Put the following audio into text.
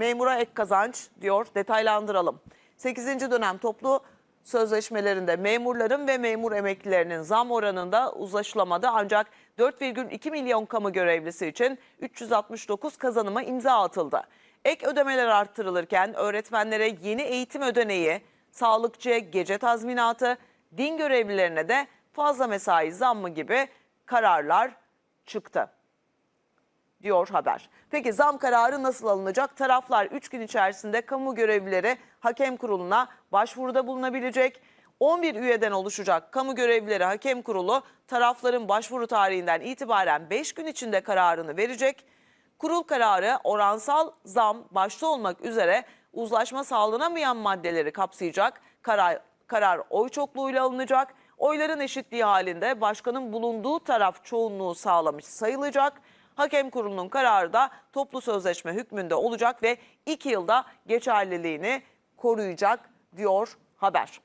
memura ek kazanç diyor detaylandıralım. 8. dönem toplu sözleşmelerinde memurların ve memur emeklilerinin zam oranında uzlaşılamadı ancak 4,2 milyon kamu görevlisi için 369 kazanıma imza atıldı. Ek ödemeler arttırılırken öğretmenlere yeni eğitim ödeneği, sağlıkçı gece tazminatı, din görevlilerine de fazla mesai zammı gibi kararlar çıktı diyor haber. Peki zam kararı nasıl alınacak? Taraflar 3 gün içerisinde kamu görevlileri hakem kuruluna başvuruda bulunabilecek. 11 üyeden oluşacak kamu görevlileri hakem kurulu tarafların başvuru tarihinden itibaren 5 gün içinde kararını verecek. Kurul kararı oransal zam başta olmak üzere uzlaşma sağlanamayan maddeleri kapsayacak. Karar, karar oy çokluğuyla alınacak. Oyların eşitliği halinde başkanın bulunduğu taraf çoğunluğu sağlamış sayılacak. Hakem kurulunun kararı da toplu sözleşme hükmünde olacak ve 2 yılda geçerliliğini koruyacak diyor haber.